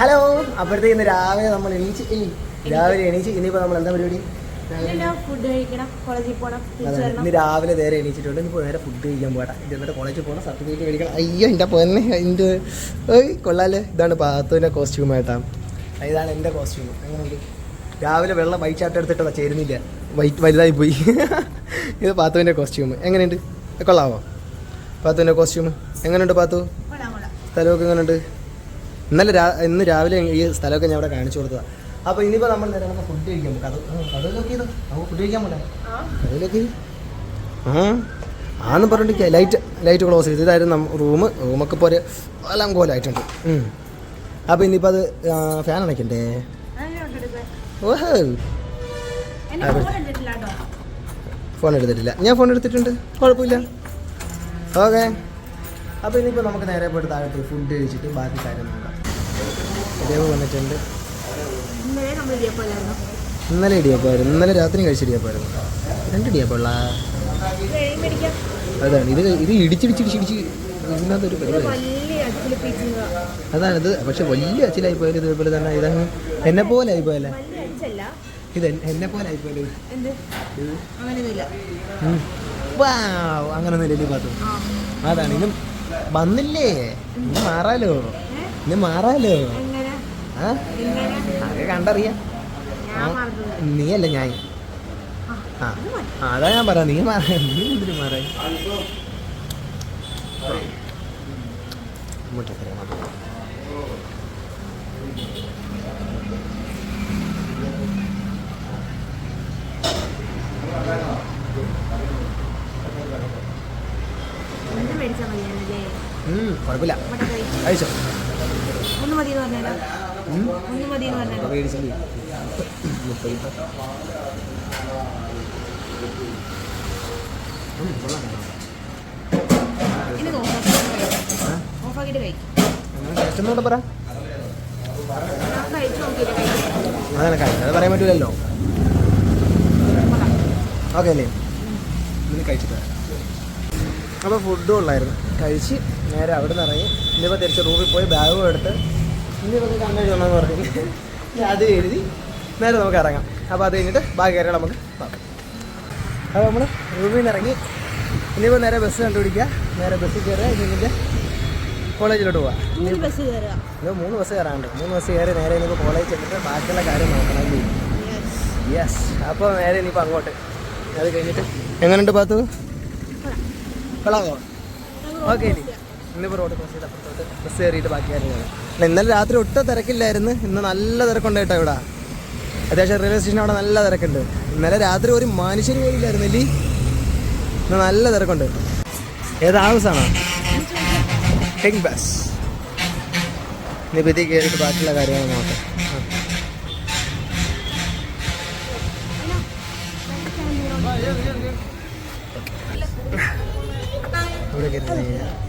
Hello അപ്പോഴത്തേക്ക് ഇന്ന് രാവിലെ നമ്മൾ എണീച്ച് ഇനി രാവിലെ എണീച്ച് ഇനിയിപ്പോൾ നമ്മൾ എന്താ പരിപാടി? ഫുഡ് കഴിക്കണം? കോളേജിൽ പോകണം ഇന്ന് രാവിലെ നേരെ എണീച്ചിട്ടുണ്ട്. ഇന്ന് നേരെ ഫുഡ് കഴിക്കാൻ പോകട്ടെ ഇത് എന്നിട്ട് കോളേജിൽ പോകണം സർട്ടിഫിക്കറ്റ് മേടിക്കണം. അയ്യോ എന്റെ പൊന്നെ. എന്റെ ഏയ് കൊള്ളാലേ. ഇതാണ് പാത്തുവിന്റെ കോസ്റ്റ്യൂം ആയിട്ടാ ഇതാണ് എന്റെ കോസ്റ്റ്യൂം അങ്ങനെ രാവിലെ വെള്ളം വൈറ്റ് ചാർട്ട് എടുത്തിട്ടതാ ചേരുന്നില്ല. വൈറ്റ് വലുതായി പോയി. ഇത് പാത്തുവിന്റെ കോസ്റ്റ്യൂം എങ്ങനെയുണ്ട്? കൊള്ളാവോ പാത്തുവിന്റെ കോസ്റ്റ്യൂം എങ്ങനെയുണ്ട് പാത്തു? സ്ഥലമൊക്കെ എങ്ങനെയുണ്ട്? ഇന്നലെ രാ ഇന്ന് രാവിലെ ഈ സ്ഥലമൊക്കെ ഞാൻ ഇവിടെ കാണിച്ചു കൊടുത്തതാണ് അപ്പോൾ ഇനിയിപ്പോൾ നമ്മൾ നേരെ നമുക്ക് ഫുഡ് കഴിക്കാം. പോകും അത് ഇത്. നമുക്ക് ഫുഡ് കഴിക്കാൻ പോലെ അതിലൊക്കെ ആ ആന്ന് പറഞ്ഞിട്ട് ലൈറ്റ് ലൈറ്റ് ക്ലോസ് ചെയ്ത്. ഇതായിരുന്നു റൂം റൂമൊക്കെ പോലെ എല്ലാം കോലായിട്ടുണ്ട് അപ്പോൾ ഇനിയിപ്പോൾ അത് ഫാൻ അണയ്ക്കണ്ടേ ഓഹ് ഫോൺ എടുത്തിട്ടില്ല ഞാൻ ഫോൺ എടുത്തിട്ടുണ്ട്. കുഴപ്പമില്ല. ഓക്കെ. അപ്പോൾ ഇനിയിപ്പോൾ നമുക്ക് നേരെ പോയിട്ട് താഴെ പോയി ഫുഡ് കഴിച്ചിട്ട് ബാക്കി കാര്യം ഇതേവ് വന്നിട്ടുണ്ട്. ഇന്നലെ ഇടിയപ്പായിരുന്നു ഇന്നലെ ഇടിയപ്പമായിരുന്നു. ഇന്നലെ രാത്രി കഴിച്ച ഇടിയപ്പമായിരുന്നു. രണ്ട് ഇടിയപ്പമുള്ള അതാണ്. ഇത് ഇത് ഇടിച്ചിടിച്ചിടിച്ചിടിച്ച് ഇതിനകത്തൊരു ഇത് പരിപാടി. വലിയ അച്ചിൽ പീച്ചുക അതാണ് ഇത്. പക്ഷെ വലിയ അച്ചിലായി പോയാലും ഇതേപോലെ തന്നെ ഇതങ്ങ് എന്നെ പോലെ വലിയ അച്ചല്ല. ഇത് എന്നെ പോലെ ആയിപ്പോയത് എന്ത്? അങ്ങനെ അങ്ങനെയൊന്നുമില്ല. പാത്രം പാത്തു. അതാണ്. ഇന്നും വന്നില്ലേ? ഇന്ന് മാറാലോ? ഇന്ന് മാറാലോ? എങ്ങനെ കണ്ടറിയ. നീയല്ല ഞാൻ? ആ അത് അതാ ഞാൻ പറയാം. നീ മാറ നീ എന്തിനു മാറാ? മുട്ടക്കറി മാത്രം. കുഴപ്പമില്ല. കഴിച്ചോ. ഒന്ന് മതി പറഞ്ഞാലോ. ഒന്ന് മതി എന്ന്. ഇനി കഴിക്കും. പറ. കഴിക്കാതെ പറയാൻ പറ്റൂലല്ലോ. ഓക്കെ അല്ലേ? ഇന്ന് കഴിച്ചിട്ട് അപ്പോൾ ഫുഡും ഉള്ളായിരുന്നു. കഴിച്ച് നേരെ അവിടെ നിന്ന് ഇറങ്ങി. ഇനിയിപ്പോൾ തിരിച്ച് റൂമിൽ പോയി ബാഗും എടുത്ത് പറഞ്ഞു അത് എഴുതി നേരെ നമുക്ക് ഇറങ്ങാം. അപ്പോൾ അത് കഴിഞ്ഞിട്ട് ബാക്കി കാര്യങ്ങൾ നമുക്ക് നോക്കാം. അപ്പോൾ നമ്മൾ റൂമിൽ നിന്ന് ഇറങ്ങി ഇനിയിപ്പോൾ നേരെ ബസ് കണ്ടുപിടിക്കുക. നേരെ ബസ്സിൽ കയറുക. ഇനി കോളേജിലോട്ട് പോവാം. ഇത് മൂന്ന് ബസ് കയറാണ്ട് മൂന്ന് ബസ് കയറി നേരെ ഇനിയിപ്പോൾ കോളേജ് ചെന്നിട്ട് ബാക്കിയുള്ള കാര്യം നോക്കണം യെസ് അപ്പോൾ നേരെ ഇനിയിപ്പോൾ അങ്ങോട്ട്. അത് കഴിഞ്ഞിട്ട് എങ്ങനെയുണ്ട് പാത്തു? കൊള്ളാമോ ഓക്കെ ഇനി. ഇന്നിപ്പോൾ റോഡ് ക്രോസ് ചെയ്ത് അപ്പുറത്തോട്ട് ബസ് കയറിയിട്ട് ബാക്കി കാര്യങ്ങൾ അല്ല ഇന്നലെ രാത്രി ഒട്ടും തിരക്കില്ലായിരുന്നു. ഇന്ന് നല്ല തിരക്കുണ്ട് കേട്ടോ ഇവിടെ. അത്യാവശ്യം റെയിൽവേ സ്റ്റേഷൻ അവിടെ നല്ല തിരക്കുണ്ട്. ഇന്നലെ രാത്രി ഒരു മനുഷ്യർ പോലും ഇല്ലായിരുന്നു ഇല്ലേ ഇന്ന് നല്ല തിരക്കുണ്ട്. ഏത് ആവശ്യമാണോ? ടെക് ബസ് ഇനിയിപ്പോൾ ഇതിൽ കയറിയിട്ട് ബാക്കിയുള്ള കാര്യങ്ങൾ നോക്കാം. ഇവിടെ കയറി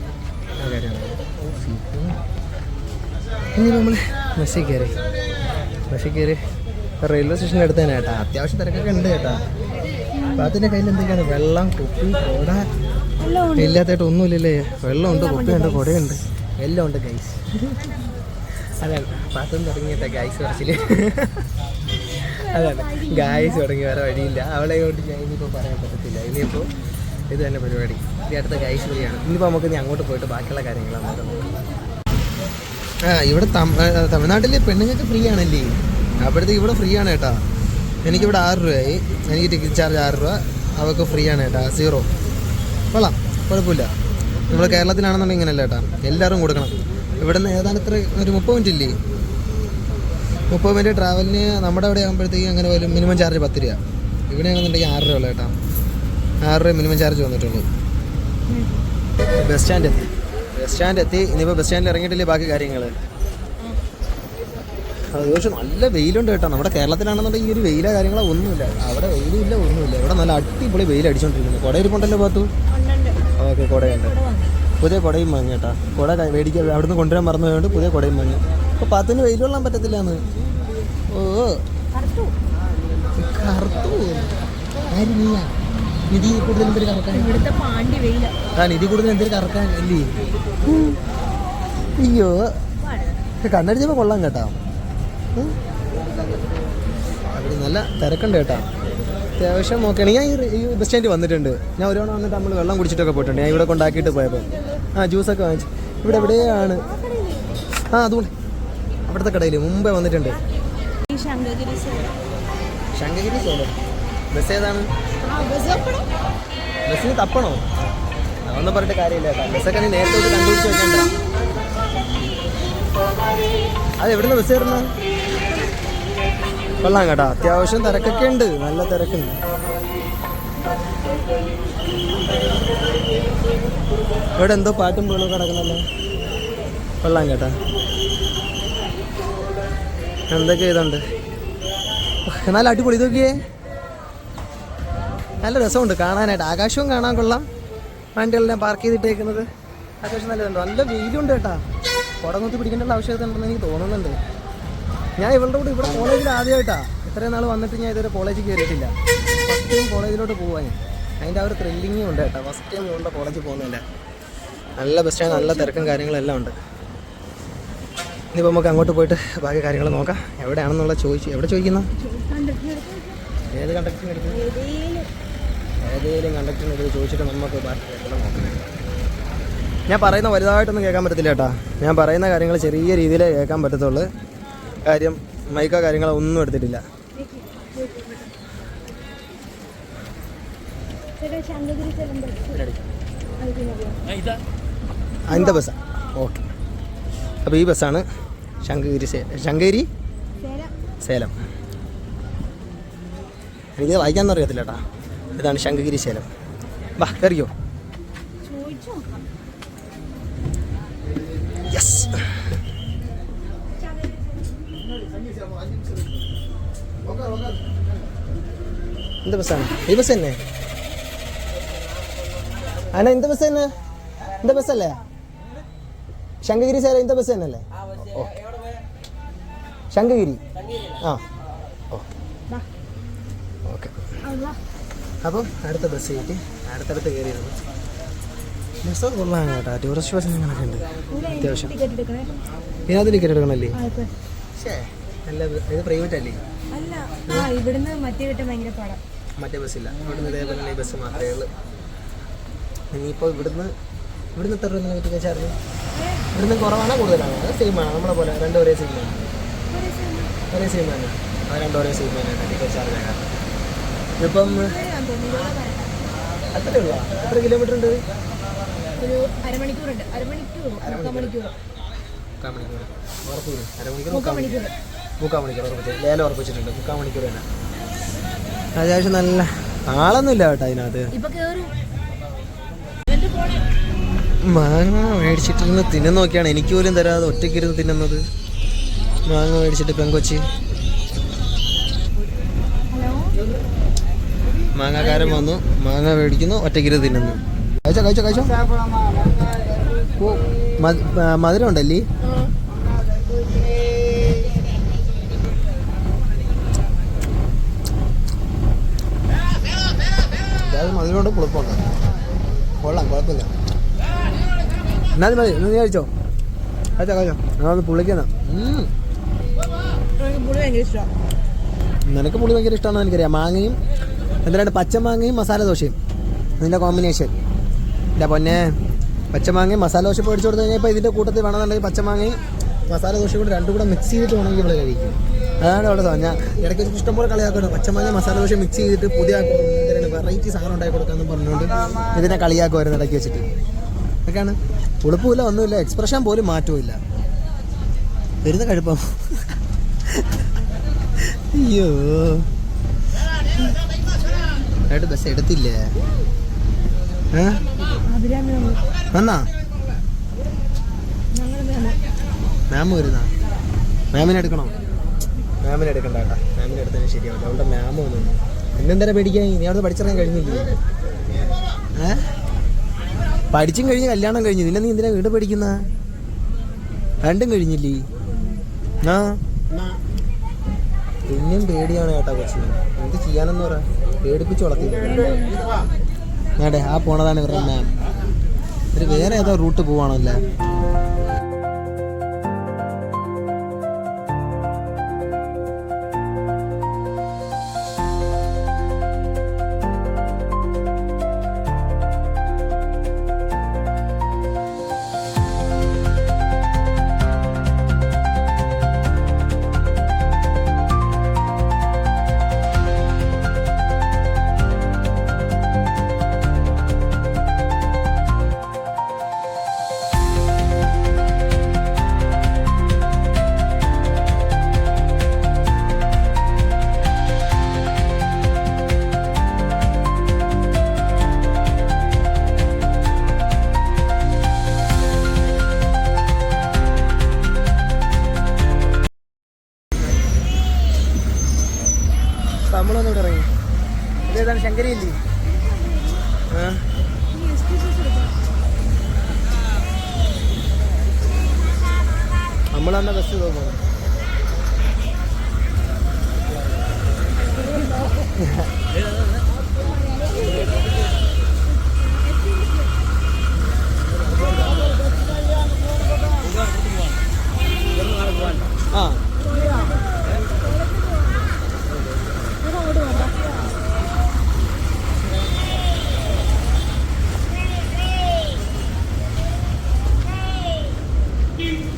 ഇനി നമ്മൾ ബസ്സിൽ കയറി. ബസ്സിൽ കയറി റെയിൽവേ സ്റ്റേഷന്റെ അടുത്ത് തന്നെ കേട്ടാ. അത്യാവശ്യം തിരക്കൊക്കെ ഉണ്ട് കേട്ടാ. അപ്പം അതിന്റെ കയ്യിൽ എന്തൊക്കെയാണ്? വെള്ളം കുപ്പി കുട ഇല്ലാത്തതായിട്ട് ഒന്നുമില്ലല്ലേ? വെള്ളമുണ്ട് കുപ്പിയുണ്ട് കുടയുണ്ട് എല്ലാം ഉണ്ട് ഗൈസ് അതാണ്. പാത്രം തുടങ്ങിയിട്ട ഗൈസ് പറച്ചിൽ അതാണ്. ഗായ്സ് തുടങ്ങി വേറെ വഴിയില്ല. അവളെ കൊണ്ട് ഞാൻ ഇനിയിപ്പോൾ പറയാൻ പറ്റത്തില്ല. ഇനിയിപ്പോൾ ഇത് തന്നെ പരിപാടി. ഈ അടുത്ത ഗൈസ് വഴിയാണ് ഇനിയിപ്പോൾ നമുക്ക് ഇനി അങ്ങോട്ട് പോയിട്ട് ബാക്കിയുള്ള കാര്യങ്ങളാണ് നമുക്ക് നോക്കാം ആ ഇവിടെ തമിഴ്നാട്ടിൽ തമിഴ്നാട്ടിലെ പെണ്ണുങ്ങൾക്ക് ഫ്രീ ആണല്ലേ? അപ്പോഴത്തേക്ക് ഇവിടെ ഫ്രീ ആണ് കേട്ടാ. എനിക്കിവിടെ ആറ് രൂപയായി. എനിക്ക് ടിക്കറ്റ് ചാർജ് ആറ് രൂപ. അവർക്ക് ഫ്രീ ആണ് കേട്ടാ. സീറോ കൊള്ളാം. കുഴപ്പമില്ല. നമ്മൾ കേരളത്തിലാണെന്നുണ്ടെങ്കിൽ ഇങ്ങനെയല്ല കേട്ടാ. എല്ലാവരും കൊടുക്കണം. ഇവിടുന്ന് ഏതാണ്ട് ഇത്ര ഒരു മുപ്പത് മിനിറ്റ് ഇല്ലേ? മുപ്പത് മിനിറ്റ് ട്രാവലിന് നമ്മുടെ അവിടെ ആകുമ്പോഴത്തേക്ക് അങ്ങനെ പോലും മിനിമം ചാർജ് പത്ത് രൂപ ഇവിടെ ആണെന്നുണ്ടെങ്കിൽ ആറ് രൂപ ഉള്ളു കേട്ടാ. ആറ് രൂപ മിനിമം ചാർജ് വന്നിട്ടുള്ളൂ. ബസ് സ്റ്റാൻഡ് എത്തി ബസ് സ്റ്റാൻഡ് എത്തി. ഇനിയിപ്പോൾ ബസ് സ്റ്റാൻഡിൽ ഇറങ്ങിയിട്ടില്ലേ ബാക്കി കാര്യങ്ങൾ പക്ഷെ നല്ല വെയിലുണ്ട് കേട്ടോ. നമ്മുടെ കേരളത്തിലാണെന്നുണ്ടെങ്കിൽ ഈ ഒരു വെയില കാര്യങ്ങളോ ഒന്നുമില്ല. അവിടെ വെയിലില്ല ഒന്നുമില്ല. ഇവിടെ നല്ല അടിപൊളി വെയിൽ അടിച്ചോണ്ടിരിക്കുന്നു. കുട ഇരിപ്പുണ്ടല്ലോ പാത്തു ഓക്കെ കുടയുണ്ട് പുതിയ കുടയും വാങ്ങി കേട്ടാ. കുട മേടിക്കാൻ അവിടുന്ന് കൊണ്ടുവരാൻ മറന്നു പോയതുകൊണ്ട് പുതിയ കുടയും വാങ്ങി അപ്പോൾ പാത്തിന് വെയിൽ കൊള്ളാൻ പറ്റത്തില്ല എന്ന് ഓ. കറുത്തു. കറുത്തു. നിധി കൂടുതൽ എന്തൊരു കറക്കാൻ? ഇവിടുത്തെ പാണ്ടി വെയില. ആ നിധി കൂടുതൽ എന്തൊരു കറക്കാൻ അല്ലേ? അയ്യോ. കണ്ണടിച്ചപ്പോ കൊള്ളാം കേട്ടോ. അവിടെ നല്ല തിരക്കുണ്ട് കേട്ടോ. അത്യാവശ്യം നോക്കണേ ഞാൻ ഈ- ബസ് സ്റ്റാൻഡിൽ വന്നിട്ടുണ്ട്. ഞാൻ ഒരു തവണ വന്നിട്ട് നമ്മൾ വെള്ളം കുടിച്ചിട്ടൊക്കെ പോയിട്ടുണ്ട്. ഞാൻ ഇവിടെ കൊണ്ടാക്കിയിട്ട് പോയപ്പോൾ ആ ജ്യൂസൊക്കെ വാങ്ങിച്ചു. ഇവിടെ എവിടെയാണ്? ആ അതുകൊണ്ട്. അവിടുത്തെ കടയിൽ മുമ്പേ വന്നിട്ടുണ്ട്. ശങ്കഗിരി സേലം. ബസ് ഏതാണ്? ബസ്സിന് തപ്പണോ? ഒന്നും പറഞ്ഞിട്ട് കാര്യമില്ല ബസ്സൊക്കെ നീ നേരത്തെ ഒരു കണ്ടുപിടിച്ച് വെക്കണ്ട? അത് എവിടുന്ന് ബസ് കയറുന്നത് കൊള്ളാം കേട്ടോ. അത്യാവശ്യം തിരക്കൊക്കെ ഉണ്ട്. നല്ല തിരക്കുണ്ട്. ഇവിടെ എന്തോ പാട്ടും പോലും കിടക്കണല്ലോ കൊള്ളാം കേട്ടാ. എന്തൊക്കെ ഇതുണ്ട്? എന്നാലും അടിപൊളി ഇതൊക്കെയേ നല്ല രസമുണ്ട് കാണാനായിട്ട്. ആകാശവും കാണാൻ കൊള്ളാം. വണ്ടികളെല്ലാം പാർക്ക് ചെയ്തിട്ടേക്കുന്നത്. അത്യാവശ്യം നല്ലതുണ്ട്. നല്ല വെയിലുണ്ട് കേട്ടാ. കുടങ്ങുത്തി പിടിക്കേണ്ട ആവശ്യകത ഉണ്ടെന്ന് എനിക്ക് തോന്നുന്നുണ്ട്. ഞാൻ ഇവളുടെ കൂടെ ഇവിടെ കോളേജിൽ ആദ്യമായിട്ടാ. ഇത്രയും നാൾ വന്നിട്ട് ഞാൻ ഇതുവരെ കോളേജിൽ കയറിയിട്ടില്ല ഫസ്റ്റ് ടൈം കോളേജിലോട്ട് പോവാൻ. അതിന്റെ ആ ഒരു ത്രില്ലിങ്ങും ഉണ്ട് കേട്ടോ. ഫസ്റ്റ് ടൈം ഇവളുടെ കോളേജിൽ പോകുന്നില്ല നല്ല ബെസ്റ്റാണ് നല്ല തിരക്കും കാര്യങ്ങളെല്ലാം ഉണ്ട്. ഇനിയിപ്പോൾ നമുക്ക് അങ്ങോട്ട് പോയിട്ട് ബാക്കി കാര്യങ്ങൾ നോക്കാം. എവിടെയാണെന്നുള്ള ചോദിച്ചു എവിടെ ചോദിക്കുന്ന? ഏത് കണ്ടക്ടറിന് എടുക്കുന്നത് ഏതെങ്കിലും കണ്ടക്ടറിനോട് ചോദിച്ചിട്ട് നമുക്ക് ഞാൻ പറയുന്ന വലുതായിട്ടൊന്നും കേൾക്കാൻ പറ്റത്തില്ല കേട്ടാ. ഞാൻ പറയുന്ന കാര്യങ്ങൾ ചെറിയ രീതിയിൽ കേൾക്കാൻ പറ്റത്തുള്ളൂ. കാര്യം മൈക്കോ കാര്യങ്ങളോ ഒന്നും എടുത്തിട്ടില്ല. അതിന്റെ ബസ്സാണ് ഓക്കെ. അപ്പോൾ ഈ ബസ്സാണ് ശങ്കഗിരി ശങ്കഗിരി സേലം. സേലം. എനിക്ക് വായിക്കാമെന്ന് അറിയത്തില്ല കേട്ടാ. ഇതാണ് ശങ്കഗിരി ശേലം. വാ നോക്കാം യെസ് എന്ത് ബസ്സാണ് ഈ ബസ് തന്നെ? അല്ല എന്ത് ബസ് തന്നെ? എന്ത് ബസ്സല്ലേ ശങ്കഗിരി സേല എന്ത് ബസ് തന്നെയല്ലേ? ഓ ശങ്കഗിരി ആ. ഓക്കെ. ഓക്കെ. അപ്പം അടുത്ത ബസ് കയറ്റി അടുത്തടുത്ത് കയറിയിരുന്നു ബസ് കൊള്ളാം കേട്ടോ. ടൂറിസ്റ്റ് ബസ് നിങ്ങളൊക്കെ ഉണ്ട്. അത്യാവശ്യം. ടിക്കറ്റ് എടുക്കണേ ഇതിനകത്ത് ടിക്കറ്റ് എടുക്കണല്ലേ. ശേ നല്ല ഇത് പ്രൈവറ്റ് അല്ലേ? മറ്റേ ബസ്സില്ല ഇവിടുന്ന് ഇതേപോലെ ബസ് മാത്രമേ ഉള്ളൂ. ഇനിയിപ്പോൾ ഇവിടുന്ന് ഇവിടുന്ന് എത്ര രൂപ ടിക്കറ്റ് ചാർജ് ഇവിടുന്ന് കുറവാണോ കൂടുതലാണോ? അത് സെയിം ആണ്. നമ്മളെ പോലെ രണ്ടും ഒരേ സെയിം ആണ്. ഒരേ സെയിം ആണ്. ആ രണ്ടും ഒരേ സെയിം ആണ്. ടിക്കറ്റ് ചാർജ് ആകാൻ ഇപ്പം അത്രേ ഉള്ളൂ? എത്ര കിലോമീറ്റർ ഉണ്ട്? ഒരു അരമണിക്കൂറുണ്ട്. അരമണിക്കൂർ മുക്കാൽ മണിക്കൂർ മുക്കാൽ മണിക്കൂർ ഉറപ്പ് വരും അരമണിക്കൂർ മുക്കാൽ മണിക്കൂർ മുക്കാൽ മണിക്കൂർ ഉറപ്പിച്ച്. ലേലം ഉറപ്പിച്ചിട്ടുണ്ട്. മുക്കാൽ മണിക്കൂർ തന്നെ. അത്യാവശ്യം നല്ല ആളൊന്നും ഇല്ല കേട്ടോ അതിനകത്ത്. മാങ്ങ മേടിച്ചിട്ടിരുന്ന് തിന്നു നോക്കിയാണ്. എനിക്ക് പോലും തരാതെ ഒറ്റയ്ക്കിരുന്ന് തിന്നുന്നത്. മാങ്ങ മേടിച്ചിട്ട് പെങ്കൊച്ചി. മാങ്ങാക്കാരൻ വന്നു. മാങ്ങ മേടിക്കുന്നു ഒറ്റക്കിരി തിന്നുന്നു. കഴിച്ചോ കഴിച്ചോ കഴിച്ചോ? മധുരം ഉണ്ടല്ലേ? മധുരമുണ്ട് പുളിപ്പുണ്ട്. കൊള്ളാം കുഴപ്പമില്ല. എന്നാലും മതി നീ കഴിച്ചോ? കഴിച്ചോ കഴിച്ചോ. അതൊന്ന് പുള്ളിക്കുന്ന നിനക്ക് പുളി ഭയങ്കര ഇഷ്ടമാണെന്ന് എനിക്കറിയാം. മാങ്ങയും എന്തിനാണ് പച്ചമാങ്ങയും മസാല ദോശയും. ഇതിന്റെ കോമ്പിനേഷൻ എന്റെ പൊന്നെ പച്ചമാങ്ങയും മസാല ദോശ മേടിച്ചു കൊടുത്തു കഴിഞ്ഞാൽ ഇപ്പോൾ ഇതിന്റെ കൂട്ടത്തിൽ വേണമെന്നുണ്ടെങ്കിൽ പച്ചമാങ്ങയും മസാല ദോശയും കൂടെ രണ്ടും കൂടെ മിക്സ് ചെയ്തിട്ട് വേണമെങ്കിൽ ഇവിടെ കഴിക്കും. അതാണ് ഇവിടെ സാധനം. ഞാൻ ഇടയ്ക്ക് ഇഷ്ടം ഇഷ്ടംപോലെ കളിയാക്കണം പച്ചമാങ്ങ മസാല ദോശ മിക്സ് ചെയ്തിട്ട് പുതിയ വെറൈറ്റി സാധനം ഉണ്ടാക്കി കൊടുക്കാമെന്ന് പറഞ്ഞുകൊണ്ട് ഇതിനെ കളിയാക്കുമായിരുന്നു ഇടയ്ക്ക് വെച്ചിട്ട്. ഒക്കെയാണ് ഉളുപ്പുമില്ല ഒന്നുമില്ല. എക്സ്പ്രഷൻ പോലും മാറ്റവും വരുന്ന കഴുപ്പം. അയ്യോ. ഏട്ട് ബസ് എടുത്തില്ലേ? വന്നാ? മാം വരുന്നാ? മാമിനെ എടുക്കണോ? മാമിനെ എടുക്കണ്ട കേട്ടാ. മാമിനെ എടുത്തതിന് ശരിയാവില്ല. അവളുടെ മാം വന്നു. എന്നെന്തര പേടിക്കാൻ? നീ അവിടെ പഠിച്ചിറങ്ങാൻ കഴിഞ്ഞില്ലേ? ഏ? പഠിച്ചും കഴിഞ്ഞ് കല്യാണം കഴിഞ്ഞു. നിന്നെ നീ എന്തിനാ വീട് പഠിക്കുന്ന രണ്ടും കഴിഞ്ഞില്ലേ? ആ? പിന്നെയും പേടിയാണ് കേട്ടാ കൊച്ചിന്. എന്ത് ചെയ്യാനെന്ന് പറ പേടിപ്പിച്ച് വളർത്തി വേണ്ടേ ആ പോണതാണ് ഇവരുടെ മാം വേറെ ഏതോ റൂട്ട് പോവാണല്ലേ?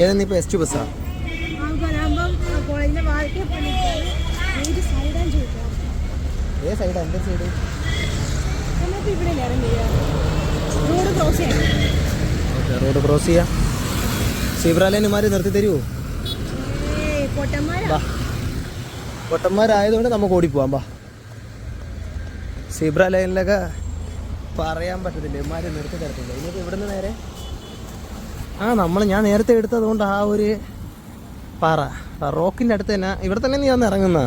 ഏതാ നീ ഇപ്പോൾ എസ് ടു ബസ്സാ ഏത് സൈഡാ എന്റെ സൈഡ് റോഡ് ക്രോസ് ചെയ്യണം ഓക്കെ റോഡ് ക്രോസ് ചെയ്യാം. നിർത്തി തരുമോ പൊട്ടന്മാരായതുകൊണ്ട് നമുക്ക് ഓടിപ്പോവാം വാ. സീബ്ര ലൈനിലൊക്കെ പറയാൻ പറ്റത്തില്ല. ഇമാര് നിർത്തി തരത്തില്ല. ഇനിയിപ്പോൾ ഇവിടുന്ന് നേരെ ആ നമ്മൾ ഞാൻ നേരത്തെ എടുത്തത് കൊണ്ട് ആ ഒരു പാറ. റോക്കിന്റെ റോക്കിന്റെ അടുത്ത് തന്നെ. ഇവിടെ തന്നെ നീ വന്ന് ഇറങ്ങുന്ന?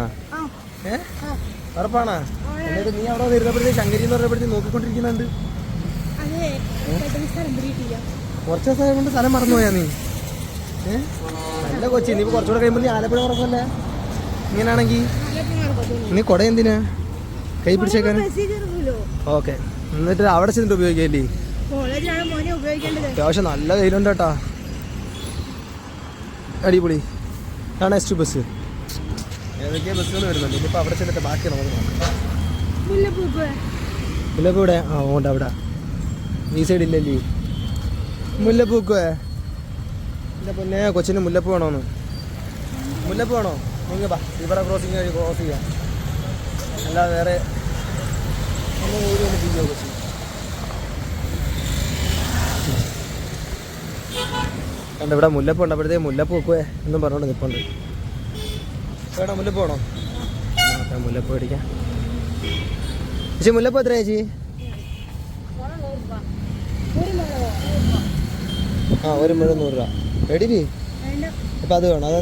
ഏ? ആ എന്നിട്ട് നീ അവിടെ വരുന്നപ്പോഴത്തേക്ക് ശങ്കരി എന്ന് പറഞ്ഞപ്പോഴത്തേക്ക് നോക്കിക്കൊണ്ടിരിക്കുന്നുണ്ട്. കുറച്ച് ദിവസം കൊണ്ട് സ്ഥലം മറന്നുപോയാ നീ. ഏ? നല്ല കൊച്ചി. നീ കുറച്ചുകൂടെ കഴിയുമ്പോൾ നീ ആലപ്പുഴ ഉറപ്പല്ലേ ഇങ്ങനാണെങ്കിൽ നീ കൊട എന്തിനാ? കൈ പിടിച്ചേക്കാൻ? ഓക്കെ. എന്നിട്ട് അവിടെ ചെന്നിട്ട് ഉപയോഗിക്കല്ലേ? അത്യാവശ്യം നല്ല വെയിലുണ്ട് കേട്ടാ. അടിപൊളി. ആണ് എസ് ടു ബസ് ഏതൊക്കെയാ ബസ്സുകൾ വരുന്നുണ്ട് ഇനിയിപ്പോൾ അവിടെ ചെന്നിട്ട് ബാക്കി നമുക്ക് നോക്കാം. മുല്ലപ്പൂ ഇവിടെ ആ ഓണ്ട അവിടെ. ഈ സൈഡ് ഇല്ലല്ലേ? മുല്ലപ്പൂക്കുവേ എന്റെ പൊന്നെ കൊച്ചിന് മുല്ലപ്പൂ വേണോന്ന്. മുല്ലപ്പൂ വേണോ? നിങ്ങൾ ബാ ഇവിടെ ക്രോസിങ് വഴി ക്രോസ് ചെയ്യാം. അല്ലാതെ വേറെ ഒന്നും ഊരി ഒന്ന് ചെയ്യാം. കൊച്ചി കണ്ട ഇവിടെ മുല്ലപ്പ് ഉണ്ട്? അപ്പോഴത്തേക്ക് മുല്ലപ്പ് വെക്കുവേ എന്നും പറഞ്ഞോണ്ട് നിൽപ്പുണ്ട് വേണോ മുല്ലപ്പ് വേണോ? മുല്ലപ്പൂ മേടിക്കാം. ചേച്ചി മുല്ലപ്പ് എത്രയാ ചേച്ചി? ആ ഒരു മുഴുവൻ നൂറ് രൂപ. എടിരി അപ്പം അത് വേണം? അത്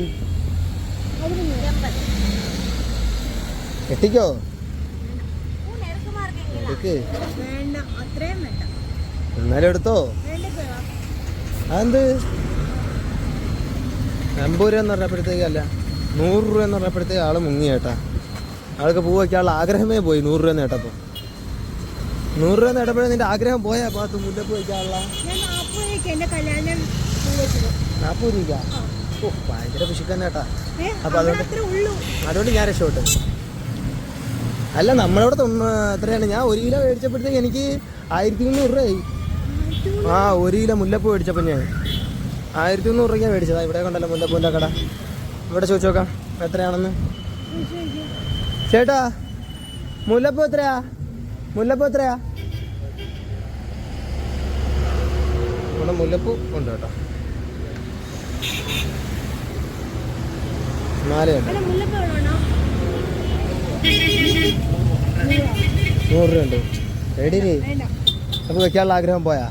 കെട്ടിക്കോ എന്നാലും എടുത്തോ? അതെന്ത്? അമ്പത് രൂപ എന്ന് പറഞ്ഞപ്പോഴത്തേക്ക് അല്ല നൂറ് രൂപ എന്ന് പറഞ്ഞപ്പോഴത്തേക്ക് ആൾ മുങ്ങി കേട്ടാ ആൾക്ക് പൂ വയ്ക്കാനുള്ള ആഗ്രഹമേ പോയി നൂറ് രൂപ നേട്ടപ്പോൾ നൂറ് രൂപ നേട്ടപ്പോഴേ നിന്റെ ആഗ്രഹം പോയാ ഭാഗത്ത് മുല്ലപ്പൂ വയ്ക്കാനുള്ള. രൂപ ഓ ഭയങ്കര പിശുക്കൻ കേട്ടാ ഏ അപ്പൊ അതുകൊണ്ട് അതുകൊണ്ട് ഞാൻ രക്ഷപ്പെട്ടു. അല്ല നമ്മളവിടെ എത്രയാണ്? ഞാൻ ഒരു കിലോ മേടിച്ചപ്പോഴത്തേക്ക് എനിക്ക് ആയിരത്തി മുന്നൂറ് രൂപയായി. ആ ഒരു കിലോ മുല്ലപ്പൂ മേടിച്ചപ്പോൾ ഞാൻ. ആയിരത്തി മുന്നൂറ് രൂപയ്ക്ക് മേടിച്ചതാ. ഇവിടെ കണ്ടല്ലോ മുല്ലപ്പൂവിന്റെ കട. ഇവിടെ ചോദിച്ചു നോക്കാം. എത്രയാണെന്ന്? ചേട്ടാ മുല്ലപ്പൂ എത്രയാ? മുല്ലപ്പൂ എത്രയാ? ഇവിടെ മുല്ലപ്പൂ ഉണ്ട് കേട്ടോ. മാലയുണ്ട് അല്ല മുല്ലപ്പൂ വേണോ? നൂറ് രൂപ ഉണ്ട്. റെഡി അപ്പൊ അപ്പോൾ വെക്കാനുള്ള ആഗ്രഹം പോയാ?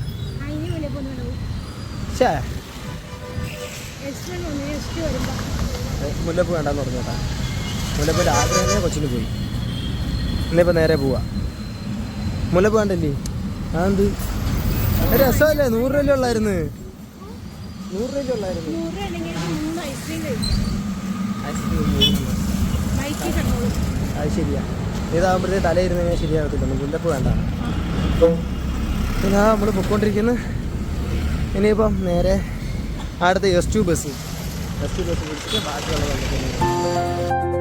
ആ മുല്ലപ്പൂ വേണ്ടെന്ന് പറഞ്ഞു കേട്ടാ. മുല്ലപ്പൂന്റെ ആഗ്രഹമേ കൊച്ചിന് പോയി. ഇന്നിപ്പോൾ നേരെ പോവാ. മുല്ലപ്പ് വേണ്ടല്ലേ അതെന്ത്? എന്ത് രസമല്ലേ? നൂറ് രൂപ ഉള്ളായിരുന്നു. നൂറ് രൂപ ഉള്ളായിരുന്നു. അത് ശരിയാ. ഇതാകുമ്പോഴത്തേക്ക് തലയിരുന്നെങ്കിൽ ശരിയാകത്തില്ല മുല്ലപ്പ് വേണ്ട. പിന്നെ നമ്മൾ പൊക്കോണ്ടിരിക്കുന്നു. ഇനിയിപ്പം നേരെ അടുത്ത S two bus S two bus പിടിച്ചിട്ട് ബാക്കിയുള്ള കണ്ടിട്ട്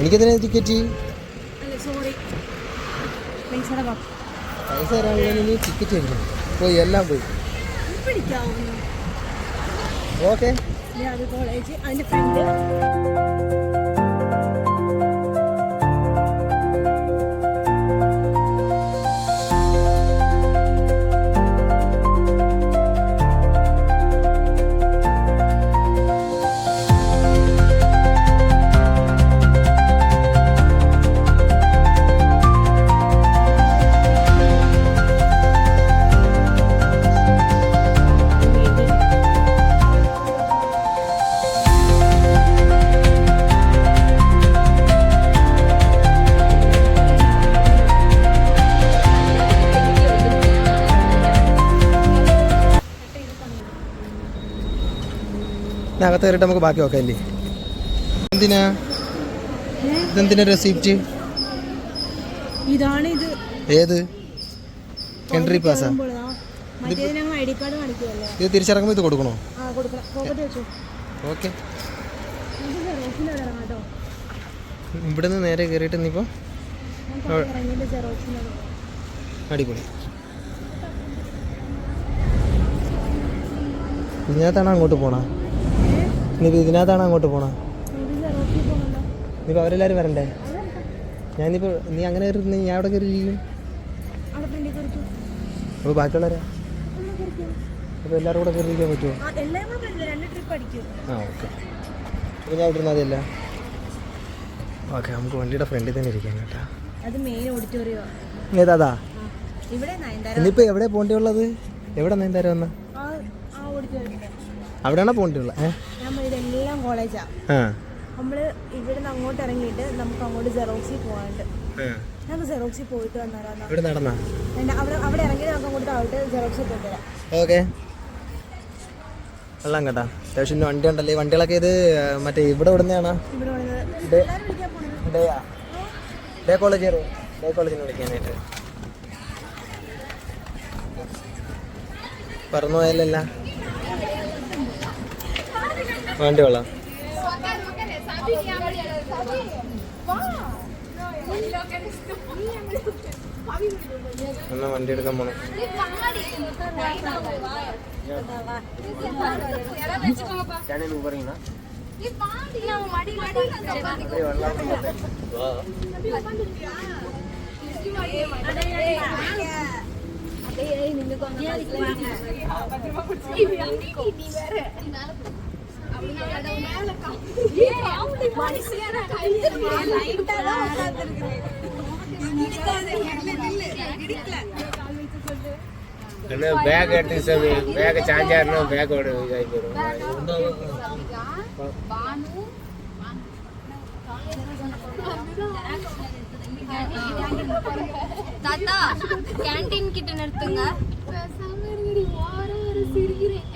എനിക്കെതിരെ ടിക്കറ്റ് സോറി പൈസ തരാൻ തരാനുള്ള നീ ടിക്കറ്റ് എനിക്ക് പോയി എല്ലാം പോയി. പിടിക്കാവുന്നു ഓക്കെ അത് കോളേജ് അതിന്റെ ഫ്രണ്ട് അകത്ത് കയറിയിട്ട് നമുക്ക് ബാക്കി നോക്കാം അല്ലേ? എന്തിനാ ഇതെന്തിനാ റെസിപ്റ്റ് ഇതാണ് ഇത്. ഏത്? എൻട്രി പാസ്സാ ഇത് തിരിച്ചിറങ്ങുമ്പോൾ ഇത് കൊടുക്കണോ? ഓക്കെ. ഇവിടുന്ന് നേരെ കയറിയിട്ട് ഇനിയിപ്പോൾ അടിപൊളി. ഇതിനകത്താണ് അങ്ങോട്ട് പോണേ? ഇനിയിപ്പോൾ ഇതിനകത്താണ് അങ്ങോട്ട് പോണ? ഇനിയിപ്പോൾ അവരെല്ലാവരും വരണ്ടേ? ഞാനിപ്പോൾ നീ അങ്ങനെ കയറി ഞാൻ അവിടെ കയറി കുറിച്ചു അപ്പോൾ ബാക്കിയുള്ളവരാ? അപ്പോൾ എല്ലാവരും കൂടെ കയറി ഇരിക്കാൻ പറ്റുമോ ആ ഓക്കെ. അപ്പോൾ ഞാൻ ഇവിടെ അതല്ല ഓക്കെ നമുക്ക് വണ്ടിയുടെ ഫ്രണ്ടിൽ തന്നെ ഇരിക്കാം കേട്ടോ. അത് മെയിൻ ഓഡിറ്റോറിയോ ഏതാ നയൻതാര ഇനിയിപ്പോൾ എവിടെ പോകേണ്ടിയുള്ളത് എവിടെ നീന്താരം വന്ന? അവിടെയാണോ പോകേണ്ടിയുള്ളത് ഏ? നമ്മൾ നമ്മൾ ഇവിടുന്ന് അങ്ങോട്ട് ഇറങ്ങിയിട്ട് നമുക്ക് അങ്ങോട്ട് ജെറോക്സിൽ പോകാനുണ്ട്. നമുക്ക് ജെറോക്സിൽ പോയിട്ട് വന്നാലോ ഇവിടെ നടന്നാ? വേണ്ട അവിടെ അവിടെ ഇറങ്ങിയിട്ട് നമുക്ക് അങ്ങോട്ട് താഴോട്ട് ജെറോക്സിൽ പോയിട്ട് വരാം ഓക്കെ. വെള്ളം കേട്ടാ. അത്യാവശ്യം വണ്ടി ഉണ്ടല്ലേ. വണ്ടികളൊക്കെ ഇത് മറ്റേ ഇവിടെ ഇവിടുന്നെയാണോ ഇവിടെ വന്നത് ഡേ കോളേജ് ഡേ കോളേജിന് വിളിക്കാനായിട്ട്. പറഞ്ഞു പോയാലല്ല. വണ്ടി കൊള്ളാം എന്നാ വണ്ടി എടുക്കാൻ அண்ணா பேக் எடுத்து சாமி பேக் சாஞ்சாருன்னா பேக்கோட இதாகி போயிடும் தாத்தா சிரிக்கிறேன்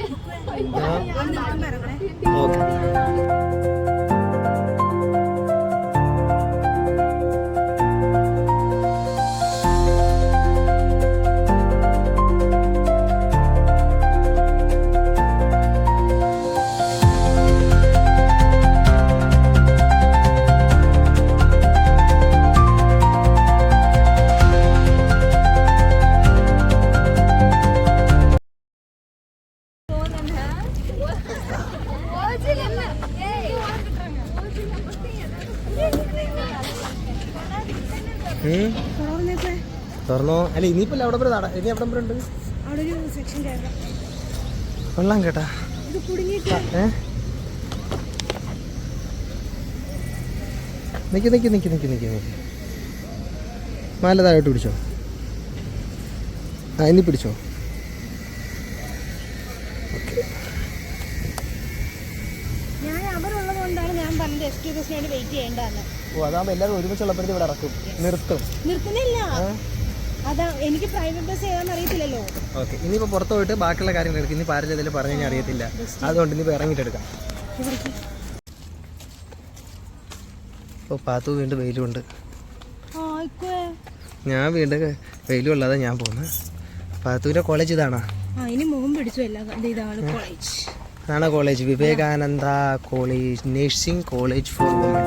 തുറന്നോ അല്ല ഇനിയിപ്പോ അവിടെ വരെ ഇനി എവിടെ വരെ ഉണ്ട് അവിടെ വെള്ളം കേട്ടാ. ഏ? നിക്ക് നിക്ക് നിക്ക് നിക്ക് നിക്ക് നിക്ക്. മാല താഴോട്ട് പിടിച്ചോ. ആ ഇനി പിടിച്ചോ. ഓക്കെ. ഓ അതാകുമ്പോ എല്ലാവരും ഒരുമിച്ചുള്ളപ്പോഴത്തെ ഇവിടെ ഇറക്കും. നിർത്തും. നിർത്തുന്നില്ല. അതാ എനിക്ക് പ്രൈവറ്റ് ബസ് ഏതാണെന്ന് അറിയത്തില്ലല്ലോ. ഓക്കെ ഇനിയിപ്പോൾ പുറത്ത് പോയിട്ട് ബാക്കിയുള്ള കാര്യങ്ങൾ എടുക്കും ഇനി പാരൽ ഇതിൽ പറഞ്ഞു കഴിഞ്ഞാൽ അറിയത്തില്ല. അതുകൊണ്ട് ഇനിയിപ്പോൾ ഇറങ്ങിയിട്ട് എടുക്കാം ഇവിടേക്ക്. ഇപ്പോൾ പാത്തു വീണ്ടും വെയിലുണ്ട്. ഞാൻ വീണ്ടും വെയിലും ഉള്ളതാണ് ഞാൻ പോകുന്നത് പാത്തൂരെ കോളേജ് ഇതാണോ? ഇനി മുഖം പിടിച്ചു ഇതാണ് കോളേജ് അതാണ് college Vivekananda college nursing college for women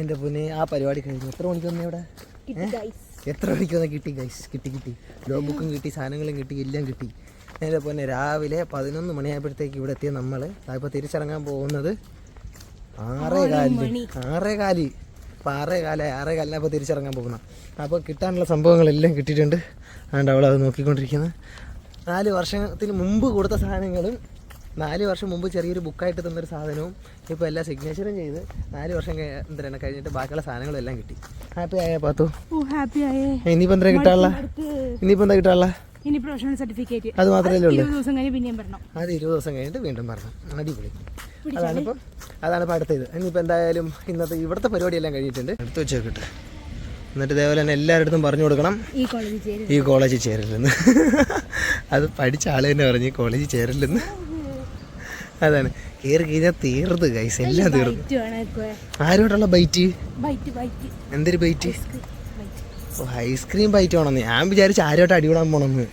എന്റെ പൊന്നെ ആ പരിപാടി കഴിഞ്ഞു. എത്ര മണിക്ക് വന്നേ ഇവിടെ? എത്ര മണിക്ക് മണിക്കൊന്ന് കിട്ടി ഗൈസ് കിട്ടി കിട്ടി. ലോ ബുക്കും കിട്ടി സാധനങ്ങളും കിട്ടി എല്ലാം കിട്ടി. എന്റെ പൊന്നെ രാവിലെ പതിനൊന്ന് മണിയായപ്പോഴത്തേക്ക് ഇവിടെ എത്തിയ നമ്മൾ ഇപ്പോൾ തിരിച്ചിറങ്ങാൻ പോകുന്നത് ആറേ കാലിന് ആറേ കാലി അപ്പോൾ ആറേ കാല ആറേ കാലിനപ്പോൾ തിരിച്ചിറങ്ങാൻ പോകുന്ന. അപ്പോൾ കിട്ടാനുള്ള സംഭവങ്ങളെല്ലാം കിട്ടിയിട്ടുണ്ട്. അതുകൊണ്ട് അവൾ അത് നോക്കിക്കൊണ്ടിരിക്കുന്നത് നാല് വർഷത്തിന് മുമ്പ് കൊടുത്ത സാധനങ്ങളും നാല് വർഷം മുമ്പ് ചെറിയൊരു ബുക്കായിട്ട് തന്നൊരു സാധനവും ഇപ്പോൾ എല്ലാ സിഗ്നേച്ചറും ചെയ്ത് നാല് വർഷം എന്താണ് കഴിഞ്ഞിട്ട് ബാക്കിയുള്ള സാധനങ്ങളും എല്ലാം കിട്ടി. ഹാപ്പി ആയ പാത്തു? ഓ ഹാപ്പി ആയേ. ഇനിയിപ്പോൾ എന്താ കിട്ടാനുള്ള? ഇനിയിപ്പോൾ എന്താ കിട്ടാനുള്ള? ഇനി പ്രൊഫഷണൽ സർട്ടിഫിക്കറ്റ് അത് മാത്രമേ ഉള്ളൂ. ഇരുപത് ദിവസം കഴിഞ്ഞ് പിന്നെയും വരണം. അത് ഇരുപത് ദിവസം കഴിഞ്ഞിട്ട് വീണ്ടും പറഞ്ഞു അടിപൊളി. അതാണിപ്പം അതാണിപ്പോൾ അടുത്തത്. ഇനിയിപ്പോൾ എന്തായാലും ഇന്നത്തെ ഇവിടുത്തെ പരിപാടിയെല്ലാം കഴിഞ്ഞിട്ടുണ്ട്. എടുത്ത് വെച്ചേക്കട്ടെ. എന്നിട്ട് ഇതേപോലെ തന്നെ എല്ലാവരുടെ പറഞ്ഞു കൊടുക്കണം. ഈ കോളേജിൽ ചേരില്ലെന്ന് അത് പഠിച്ച ആൾ തന്നെ പറഞ്ഞു ഈ കോളേജിൽ ചേരില്ലെന്ന് അതാണ്. കേറി കഴിഞ്ഞാൽ തീർന്നു ഗൈസ് എല്ലാം തീർന്നു. ആരോടുള്ള ബൈറ്റ് എന്തൊരു ബൈറ്റ് ഓ ഐസ്ക്രീം ബൈറ്റ് വേണമെന്ന് ഞാൻ വിചാരിച്ചു ആരോട്ട് അടിവിടാൻ പോണെന്ന്.